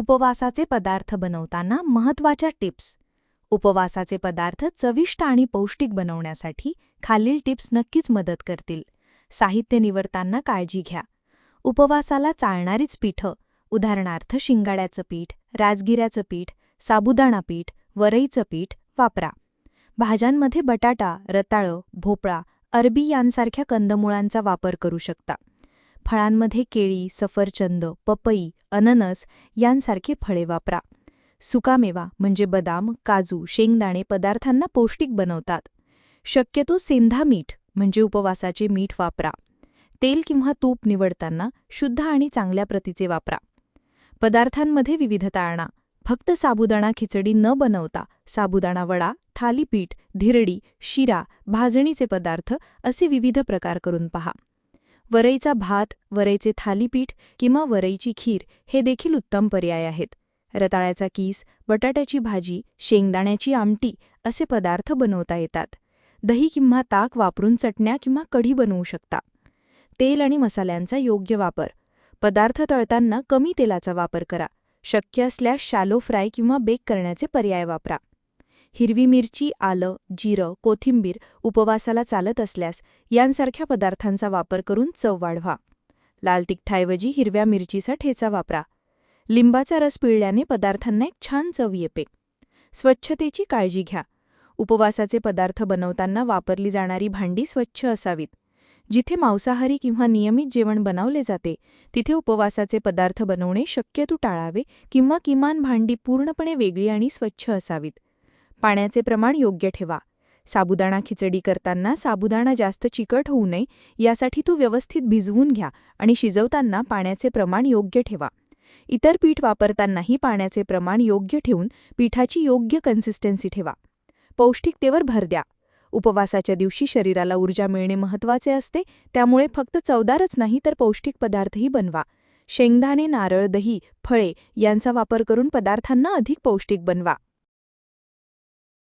उपवासाचे पदार्थ बनवताना महत्त्वाच्या टिप्स. उपवासाचे पदार्थ चविष्ट आणि पौष्टिक बनवण्यासाठी खालील टिप्स नक्कीच मदत करतील. साहित्य निवडताना काळजी घ्या. उपवासाला चालणारीच पीठं उदाहरणार्थ शिंगाड्याचं पीठ राजगिऱ्याचं पीठ साबुदाणा पीठ वरईचं पीठ वापरा. भाज्यांमध्ये बटाटा रताळं भोपळा अरबी यांसारख्या कंदमुळांचा वापर करू शकता. फळांमध्ये केळी सफरचंद पपई अननस यांसारखे फळे वापरा. सुकामेवा म्हणजे बदाम काजू शेंगदाणे पदार्थांना पौष्टिक बनवतात. शक्यतो सेंधा मीठ म्हणजे उपवासाचे मीठ वापरा. तेल किंवा तूप निवडताना शुद्ध आणि चांगल्या प्रतीचे वापरा. पदार्थांमध्ये विविधता आणा. फक्त साबुदाणा खिचडी न बनवता साबुदाणा वडा थालीपीठ धिरडी शिरा भाजणीचे पदार्थ असे विविध प्रकार करून पहा. वरईचा भात वरईचे थालीपीठ किंवा वरईची खीर हे देखील उत्तम पर्याय आहेत. रताळ्याचा कीस बटाट्याची भाजी शेंगदाण्याची आमटी असे पदार्थ बनवता येतात. दही किंवा ताक वापरून चटण्या किंवा कढी बनवू शकता. तेल आणि मसाल्यांचा योग्य वापर. पदार्थ तळताना कमी तेलाचा वापर करा. शक्य असल्यास शॅलो फ्राय किंवा बेक करण्याचे पर्याय वापरा. हिरवी मिरची आलं जिरं कोथिंबीर उपवासाला चालत असल्यास यांसारख्या पदार्थांचा वापर करून चव वाढवा. लाल तिखठाऐवजी हिरव्या मिरचीचा ठेचा वापरा. लिंबाचा रस पिळल्याने पदार्थांना एक छान चव येते. स्वच्छतेची काळजी घ्या. उपवासाचे पदार्थ बनवताना वापरली जाणारी भांडी स्वच्छ असावीत. जिथे मांसाहारी किंवा नियमित जेवण बनवले जाते तिथे उपवासाचे पदार्थ बनवणे शक्यतो टाळावे किंवा किमान भांडी पूर्णपणे वेगळी आणि स्वच्छ असावीत. पाण्याचे प्रमाण योग्य ठेवा. साबुदाणा खिचडी करताना साबुदाणा जास्त चिकट होऊ नये यासाठी तो व्यवस्थित भिजवून घ्या आणि शिजवताना पाण्याचे प्रमाण योग्य ठेवा. इतर पीठ वापरतानाही पाण्याचे प्रमाण योग्य ठेवून पीठाची योग्य कन्सिस्टन्सी ठेवा. पौष्टिकतेवर भर द्या. उपवासाच्या दिवशी शरीराला ऊर्जा मिळणे महत्त्वाचे असते त्यामुळे फक्त चवदारच नाही तर पौष्टिक पदार्थही बनवा. शेंगदाणे नारळ दही फळे यांचा वापर करून पदार्थांना अधिक पौष्टिक बनवा.